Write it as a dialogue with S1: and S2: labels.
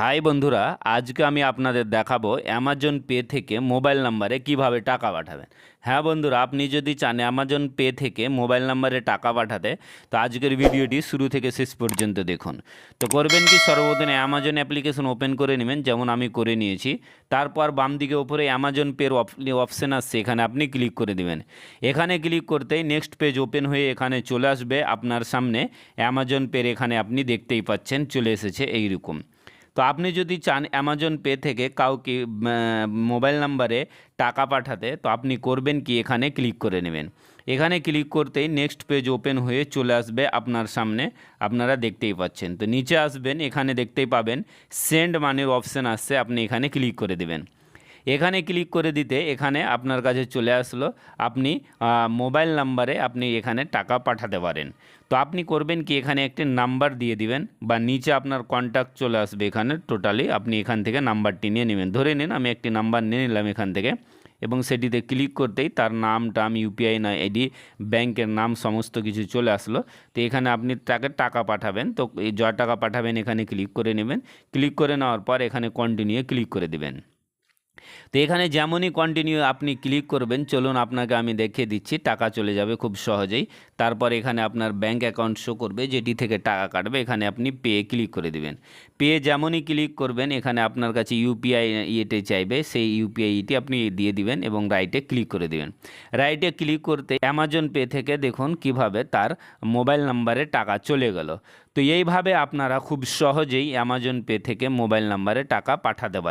S1: High বন্ধুরা, আজকে আমি আপনাদের দেখাবো অ্যামাজন পে থেকে মোবাইল নাম্বারে কীভাবে টাকা পাঠাবেন। হ্যাঁ বন্ধুরা, আপনি যদি চান অ্যামাজন পে থেকে মোবাইল নাম্বারে টাকা পাঠাতে, তো আজকের ভিডিওটি শুরু থেকে শেষ পর্যন্ত দেখুন। তো করবেন কি, সর্বপ্রথমে অ্যামাজন অ্যাপ্লিকেশন ওপেন করে নেবেন, যেমন আমি করে নিয়েছি। তারপর বাম দিকে ওপরে অ্যামাজন পের অপশন আসছে এখানে আপনি ক্লিক করে দিবেন। এখানে ক্লিক করতেই নেক্সট পেজ ওপেন হয়ে এখানে চলে আসবে, আপনার সামনে অ্যামাজন পের এখানে আপনি দেখতেই পাচ্ছেন, চলে এসেছে এইরকম। তো আপনি যদি চান অ্যামাজন পে থেকে কাউকে মোবাইল নাম্বারে টাকা পাঠাতে, তো আপনি করবেন কি? এখানে ক্লিক করে নেবেন। এখানে ক্লিক করতেই নেক্সট পেজ ওপেন হয়ে চলে আসবে আপনার সামনে। আপনারা দেখতেই পাচ্ছেন। তো নিচে আসবেন, এখানে দেখতেই পাবেন সেন্ড মানির অপশান আসছে, আপনি এখানে ক্লিক করে দেবেন। এখানে ক্লিক করে দিতে এখানে আপনার কাছে চলে আসলো। আপনি মোবাইল নাম্বারে আপনি এখানে টাকা পাঠাতে পারেন। তো আপনি করবেন কি, এখানে একটি নাম্বার দিয়ে দিবেন বা নিচে আপনার কন্ট্যাক্ট চলে আসবে এখানে টোটালি আপনি এখান থেকে নাম্বারটি নিয়ে নেবেন। ধরে নিন, আমি একটি নাম্বার নিয়ে নিলাম এখান থেকে এবং সেটিতে ক্লিক করতেই তার নাম টাম ইউপিআই না এডি ব্যাংকের নাম, সমস্ত কিছু চলে আসলো। তো এখানে আপনি তাকে টাকা পাঠাবেন। তো য টাকা পাঠাবেন, এখানে ক্লিক করে নেবেন। ক্লিক করে নেওয়ার পর এখানে কন্টিনিউ ক্লিক করে দেবেন। তো এখানে যেমনই কন্টিনিউ আপনি ক্লিক করবেন, চলুন আপনাকে আমি দেখিয়ে দিচ্ছি, টাকা চলে যাবে খুব সহজেই। তারপর এখানে আপনার ব্যাংক অ্যাকাউন্ট শো করবে, যেটি থেকে টাকা কাটবে, এখানে আপনি পে ক্লিক করে দিবেন। পে যেমনই ক্লিক করবেন, এখানে আপনার কাছে ইউপিআই ইয়েতে চাইবে, সেই ইউপিআইটি আপনি দিয়ে দিবেন এবং রাইটে ক্লিক করে দিবেন। রাইটে ক্লিক করতে অ্যামাজন পে থেকে দেখুন কীভাবে তার মোবাইল নাম্বারে টাকা চলে গেল। তো এইভাবে আপনারা খুব সহজেই অ্যামাজন পে থেকে মোবাইল নাম্বারে টাকা পাঠাতে পারেন